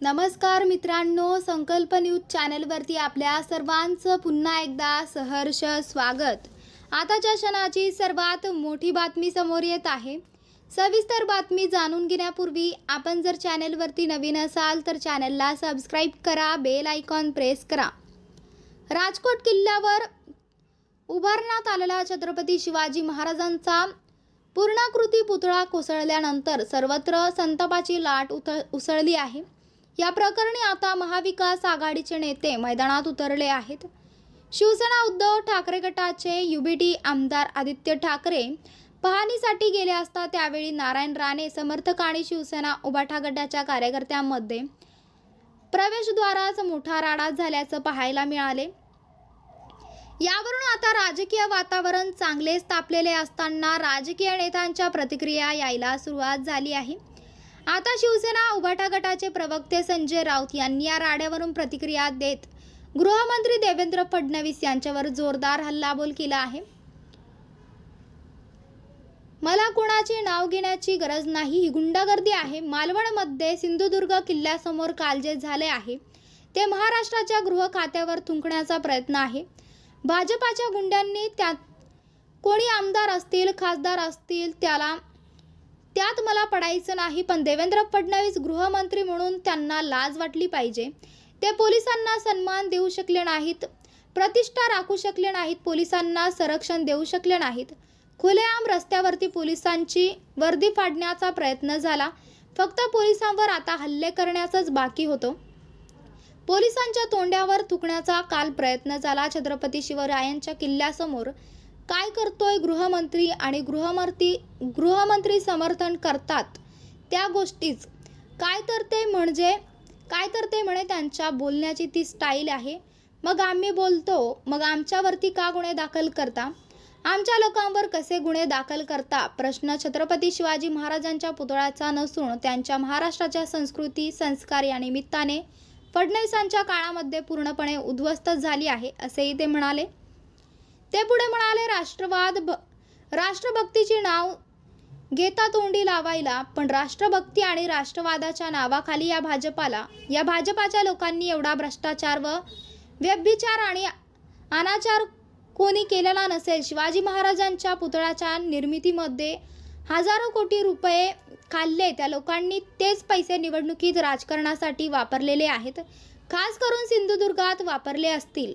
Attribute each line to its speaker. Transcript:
Speaker 1: नमस्कार मित्रांनो संकल्प न्यूज चॅनलवरती आपल्या सर्वांचं पुन्हा एकदा सहर्ष स्वागत. आताच्या क्षणाची सर्वात मोठी बातमी समोर येत आहे. सविस्तर बातमी जाणून घेण्यापूर्वी आपण जर चॅनलवरती नवीन असाल तर चॅनलला सबस्क्राईब करा बेल आयकॉन प्रेस करा. राजकोट किल्ल्यावर उभारण्यात आलेला छत्रपती शिवाजी महाराजांचा पूर्णाकृती पुतळा कोसळल्यानंतर सर्वत्र संतापाची लाट उत उसळली आहे. या प्रकरणी आता महाविकास आघाडीचे नेते मैदानात उतरले आहेत. शिवसेना उद्धव ठाकरे गटाचे युबीटी आमदार आदित्य ठाकरे पाहणीसाठी गेले असता त्यावेळी नारायण राणे समर्थक आणि शिवसेना उबाठा गटाच्या कार्यकर्त्यांमध्ये प्रवेशद्वाराच मोठा राडा झाल्याचं पाहायला मिळाले. यावरून आता राजकीय वातावरण चांगलेच तापलेले असताना राजकीय नेत्यांच्या प्रतिक्रिया यायला सुरुवात झाली आहे. आता शिवसेना उभाटा गटाचे प्रवक्ते संजय राऊत यांनी या राड्यावरून प्रतिक्रिया देत गृहमंत्री देवेंद्र फडणवीस यांच्यावर जोरदार हल्लाबोल केला आहे. मला कोणाचे नाव घेण्याची गरज नाही ही गुंडागर्दी आहे. मालवणमध्ये सिंधुदुर्ग किल्ल्यासमोर काल जे झाले आहे. ते महाराष्ट्राच्या गृह खात्यावर थुंकण्याचा प्रयत्न आहे. भाजपाच्या गुंड्यांनी त्यात कोणी आमदार असतील खासदार असतील त्याला त्यात मला पडायचं नाही पण देवेंद्र फडणवीस गृहमंत्री म्हणून त्यांना लाज वाटली पाहिजे. ते पोलिसांना सन्मान देऊ शकले नाहीत प्रतिष्ठा राखू शकले नाहीत पोलिसांना संरक्षण देऊ शकले नाहीत. खुलेआम रस्त्यावरती पोलिसांची वर्दी फाडण्याचा प्रयत्न झाला. फक्त पोलिसांवर आता हल्ले करण्याचाच बाकी होतो. पोलिसांच्या तोंड्यावर थुकण्याचा काल प्रयत्न झाला छत्रपती शिवरायांच्या किल्ल्यासमोर. काय करतोय गृहमंत्री आणि गृहमंत्री गृहमंत्री समर्थन करतात? त्या गोष्टीच. काय तर ते म्हणजे काय तर ते म्हणे त्यांच्या बोलण्याची ती स्टाईल आहे. मग आम्ही बोलतो मग आमच्यावरती का गुन्हे दाखल करता? आमच्या लोकांवर कसे गुन्हे दाखल करता? प्रश्न छत्रपती शिवाजी महाराजांच्या पुतळ्याचा नसून त्यांच्या महाराष्ट्राच्या संस्कृती संस्कार या निमित्ताने फडणवीसांच्या काळामध्ये पूर्णपणे उद्ध्वस्त झाली आहे असेही ते म्हणाले. ते पुढे म्हणाले राष्ट्रवाद भ राष्ट्रभक्तीची नाव घेता तोंडी लावायला पण राष्ट्रभक्ती आणि राष्ट्रवादाच्या नावाखाली या भाजपाला या भाजपाच्या लोकांनी एवढा भ्रष्टाचार व व्यभिचार आणि अनाचार कोणी केलेला नसेल. शिवाजी महाराजांच्या पुतळ्याच्या निर्मितीमध्ये हजारो कोटी रुपये खाल्ले. त्या लोकांनी तेच पैसे निवडणुकीत राजकारणासाठी वापरलेले आहेत. खास करून सिंधुदुर्गात वापरले असतील.